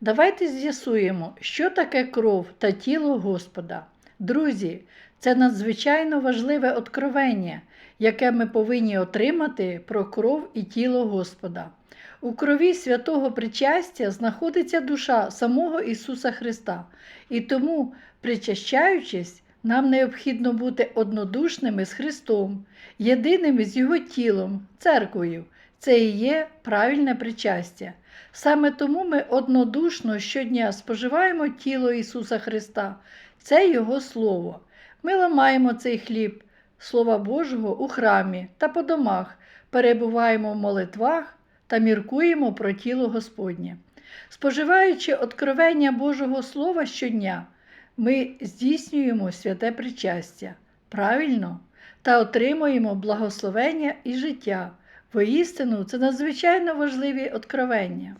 Давайте з'ясуємо, що таке кров та тіло Господа. Друзі, це надзвичайно важливе откровення, яке ми повинні отримати про кров і тіло Господа. У крові святого причастя знаходиться душа самого Ісуса Христа, і тому, причащаючись, нам необхідно бути однодушними з Христом, єдиними з Його тілом, церквою. Це і є правильне причастя. Саме тому ми однодушно щодня споживаємо тіло Ісуса Христа, це Його Слово. Ми ламаємо цей хліб, Слова Божого у храмі та по домах, перебуваємо в молитвах та міркуємо про тіло Господнє. Споживаючи откровення Божого Слова щодня, ми здійснюємо святе причастя правильно та отримуємо благословення і життя. Воістину це надзвичайно важливі откровення.